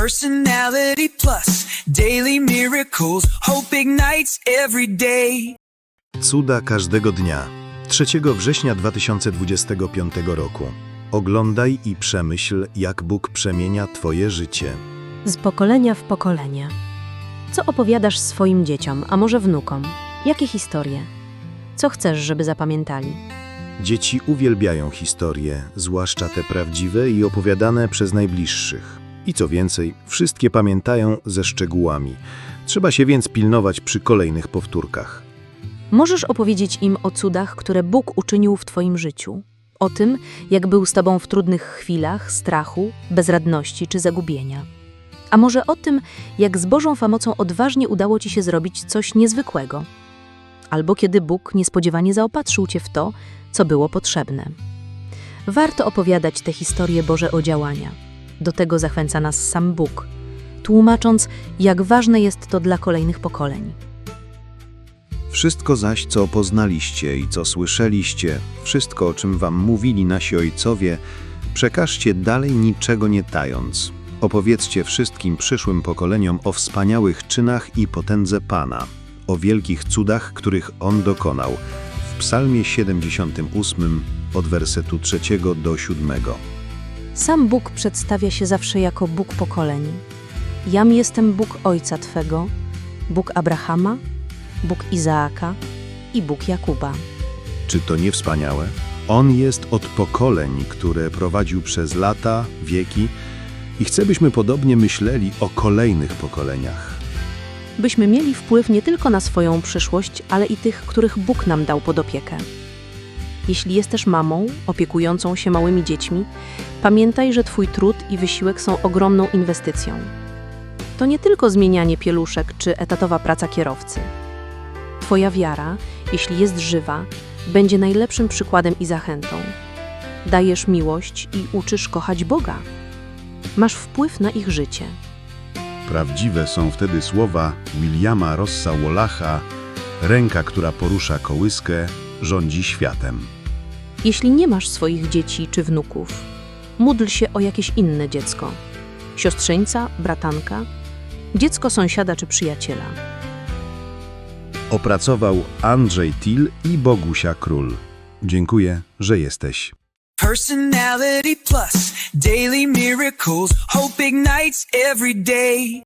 Personality Plus, daily miracles, hope ignites every day. Cuda każdego dnia. 3 września 2025 roku. Oglądaj i przemyśl, jak Bóg przemienia Twoje życie. Z pokolenia w pokolenie. Co opowiadasz swoim dzieciom, a może wnukom? Jakie historie? Co chcesz, żeby zapamiętali? Dzieci uwielbiają historie, zwłaszcza te prawdziwe i opowiadane przez najbliższych. I co więcej, wszystkie pamiętają ze szczegółami. Trzeba się więc pilnować przy kolejnych powtórkach. Możesz opowiedzieć im o cudach, które Bóg uczynił w Twoim życiu. O tym, jak był z Tobą w trudnych chwilach, strachu, bezradności czy zagubienia. A może o tym, jak z Bożą pomocą odważnie udało Ci się zrobić coś niezwykłego. Albo kiedy Bóg niespodziewanie zaopatrzył Cię w to, co było potrzebne. Warto opowiadać te historie Boże o działania. Do tego zachęca nas sam Bóg, tłumacząc, jak ważne jest to dla kolejnych pokoleń. Wszystko zaś, co poznaliście i co słyszeliście, wszystko, o czym wam mówili nasi ojcowie, przekażcie dalej niczego nie tając. Opowiedzcie wszystkim przyszłym pokoleniom o wspaniałych czynach i potędze Pana, o wielkich cudach, których On dokonał. W Psalmie 78 od wersetu 3 do 7. Sam Bóg przedstawia się zawsze jako Bóg pokoleń. Jam jestem Bóg Ojca Twego, Bóg Abrahama, Bóg Izaaka i Bóg Jakuba. Czy to nie wspaniałe? On jest od pokoleń, które prowadził przez lata, wieki i chce, byśmy podobnie myśleli o kolejnych pokoleniach. Byśmy mieli wpływ nie tylko na swoją przyszłość, ale i tych, których Bóg nam dał pod opiekę. Jeśli jesteś mamą opiekującą się małymi dziećmi, pamiętaj, że Twój trud i wysiłek są ogromną inwestycją. To nie tylko zmienianie pieluszek czy etatowa praca kierowcy. Twoja wiara, jeśli jest żywa, będzie najlepszym przykładem i zachętą. Dajesz miłość i uczysz kochać Boga. Masz wpływ na ich życie. Prawdziwe są wtedy słowa Williama Rossa Wallacha Ręka, która porusza kołyskę, rządzi światem. Jeśli nie masz swoich dzieci czy wnuków, módl się o jakieś inne dziecko. Siostrzeńca, bratanka, dziecko sąsiada czy przyjaciela. Opracował Andrzej Til i Bogusia Król. Dziękuję, że jesteś. Personality Plus, daily miracles, hope ignites every day.